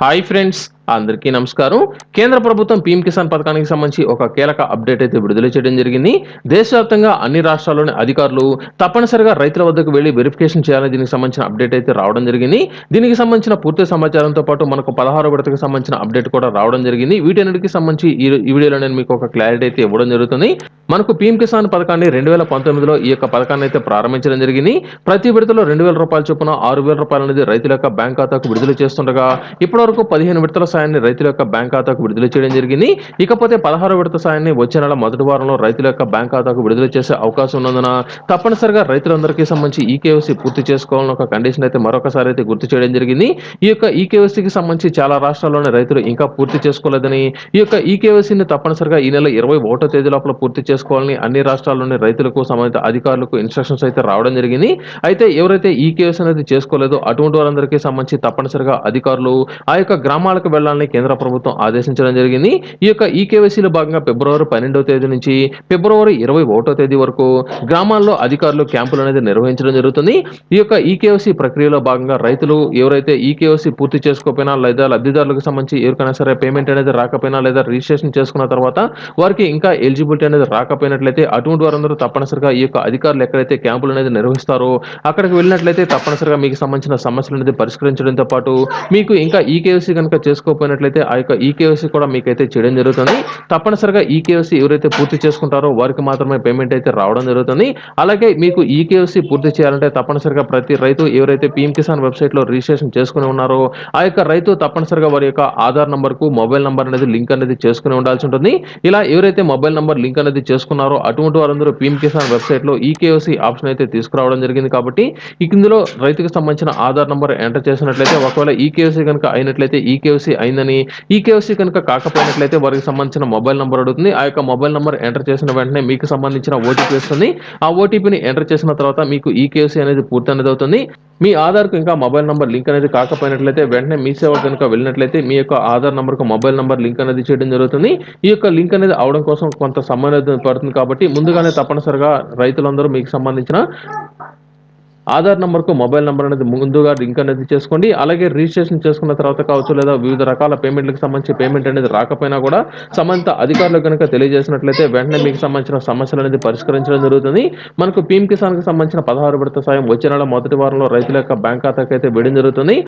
Hi friends అందరికీ నమస్కారం. కేంద్ర ప్రభుత్వం పీఎం కిసాన్ పథకానికి సంబంధించి ఒక కీలక అప్డేట్ అయితే విడుదల చేయడం జరిగింది. దేశవ్యాప్తంగా అన్ని రాష్ట్రాల్లోని అధికారులు తప్పనిసరిగా రైతుల వద్దకు వెళ్ళి వెరిఫికేషన్ చేయాలని దీనికి సంబంధించిన అప్డేట్ అయితే రావడం జరిగింది. దీనికి సంబంధించిన పూర్తి సమాచారంతో పాటు మనకు పదహారు విడతకు సంబంధించిన అప్డేట్ కూడా రావడం జరిగింది. వీటన్నిటికి సంబంధించి ఈ వీడియోలో నేను మీకు ఒక క్లారిటీ అయితే ఇవ్వడం జరుగుతుంది. మనకు పీఎం కిసాన్ పథకాన్ని రెండు వేల పంతొమ్మిదిలో ఈ యొక్క పథకాన్ని అయితే ప్రారంభించడం జరిగింది. ప్రతి విడతలో రెండు వేల రూపాయల చొప్పున ఆరు వేల రూపాయలు అనేది రైతుల యొక్క బ్యాంక్ ఖాతాకు విడుదల చేస్తుండగా ఇప్పటివరకు పదిహేను విడతల సాయాన్ని రైతుల యొక్క బ్యాంక్ ఖాతాకు విడుదల చేయడం జరిగింది. ఇకపోతే పదహారు విడత సాయాన్ని వచ్చే నెల మొదటి వారంలో రైతుల యొక్క బ్యాంక్ ఖాతాకు విడుదల చేసే అవకాశం ఉన్నందున తప్పనిసరిగా రైతులందరికీ సంబంధించి ఈ పూర్తి చేసుకోవాలని ఒక కండిషన్ అయితే మరొకసారి అయితే గుర్తు చేయడం జరిగింది. ఈ యొక్క ఈ సంబంధించి చాలా రాష్ట్రాల్లోని రైతులు ఇంకా పూర్తి చేసుకోలేదని ఈ యొక్క ఈ తప్పనిసరిగా ఈ నెల ఇరవై ఒకటో తేదీ లోపల పూర్తి చేసుకోవాలని అన్ని రాష్ట్రాల్లోని రైతులకు సంబంధిత అధికారులకు ఇన్స్ట్రక్షన్స్ అయితే రావడం జరిగింది. అయితే ఎవరైతే ఈ కేవైసీ అనేది చేసుకోలేదో అటువంటి వారందరికీ సంబంధించి తప్పనిసరిగా అధికారులు ఆ యొక్క గ్రామాలకు వెళ్ళాలని కేంద్ర ప్రభుత్వం ఆదేశించడం జరిగింది. ఈ యొక్క ఈ కేవైసీలో భాగంగా ఫిబ్రవరి పన్నెండవ తేదీ నుంచి ఫిబ్రవరి ఇరవై ఒకటో తేదీ వరకు గ్రామాల్లో అధికారులు క్యాంపులు అనేది నిర్వహించడం జరుగుతుంది. ఈ యొక్క ఈ కేవైసీ ప్రక్రియలో భాగంగా రైతులు ఎవరైతే ఈ కేవైసీ పూర్తి చేసుకోకపోయినా లేదా లబ్ధిదారులకు సంబంధించి ఎవరికైనా సరే పేమెంట్ అనేది రాకపోయినా లేదా రిజిస్ట్రేషన్ చేసుకున్న తర్వాత వారికి ఇంకా ఎలిజిబిలిటీ అనేది రాకపోయినట్లయితే అటువంటి వారందరూ తప్పనిసరిగా ఈ యొక్క అధికారులు ఎక్కడైతే క్యాంపులు అనేది నిర్వహిస్తారో అక్కడికి వెళ్ళినట్లయితే తప్పనిసరిగా మీకు సంబంధించిన సమస్యలు అనేది పరిష్కరించడంతో పాటు మీకు ఇంకా ఈ కేవైసీ కనుక చేసుకోకపోయినట్లయితే ఆ యొక్క ఈ కేవైసీ కూడా మీకైతే చేయడం జరుగుతుంది. తప్పనిసరిగా ఈ ఎవరైతే పూర్తి చేసుకుంటారో వారికి మాత్రమే పేమెంట్ అయితే రావడం జరుగుతుంది. అలాగే మీకు ఈ కేవైసీ పూర్తి చేయాలంటే తప్పనిసరిగా ప్రతి రైతు ఎవరైతే పీఎం కిసాన్ వెబ్సైట్లో రిజిస్ట్రేషన్ చేసుకుని ఉన్నారో ఆ యొక్క రైతు తప్పనిసరిగా వారి యొక్క ఆధార్ నెంబర్కు మొబైల్ నంబర్ అనేది లింక్ అనేది చేసుకుని ఉండాల్సి ఉంటుంది. ఇలా ఎవరైతే మొబైల్ నంబర్ లింక్ అనేది చేసుకున్నారో అటువంటి వారందరూ పీఎం కిసాన్ వెబ్సైట్లో ఈ ఆప్షన్ అయితే తీసుకురావడం జరిగింది కాబట్టి ఇక ఇందులో రైతుకు సంబంధించిన ఆధార్ నంబర్ ఎంటర్ చేసినట్లయితే ఒకవేళ ఈ కేవైసీ కనుక అయినట్లయితే ఈ అయిందని. ఈ కేవైసీ కనుక కాకపోయినట్లయితే వారికి సంబంధించిన మొబైల్ నంబర్ అడుగుతుంది. ఆ యొక్క మొబైల్ నంబర్ ఎంటర్ చేసిన వెంటనే మీకు సంబంధించిన ఓటీపీ వస్తుంది. ఆ ఓటీపీని ఎంటర్ చేసిన తర్వాత మీకు ఈ కేవైసీ అనేది పూర్తి అనేది అవుతుంది. మీ ఆధార్కు ఇంకా మొబైల్ నంబర్ లింక్ అనేది కాకపోయినట్లయితే వెంటనే మీ సేవ కనుక వెళ్ళినట్లయితే మీ యొక్క ఆధార్ నంబర్కు మొబైల్ నంబర్ లింక్ అనేది చేయడం జరుగుతుంది. ఈ యొక్క లింక్ అనేది అవడం కోసం కొంత సమయం పడుతుంది కాబట్టి ముందుగానే తప్పనిసరిగా రైతులందరూ మీకు సంబంధించిన ఆధార్ నెంబర్కు మొబైల్ నెంబర్ అనేది ముందుగా లింక్ అనేది చేసుకోండి. అలాగే రిజిస్ట్రేషన్ చేసుకున్న తర్వాత కావచ్చు లేదా వివిధ రకాల పేమెంట్లకు సంబంధించి పేమెంట్ అనేది రాకపోయినా కూడా సంబంధిత అధికారులు కనుక తెలియజేసినట్లయితే వెంటనే మీకు సంబంధించిన సమస్యలు అనేది పరిష్కరించడం జరుగుతుంది. మనకు పీఎం కిసాన్కి సంబంధించిన పదహారు విడత సాయం వచ్చే నెల మొదటి వారంలో రైతుల యొక్క బ్యాంక్ ఖాతాకి అయితే వేయడం జరుగుతుంది.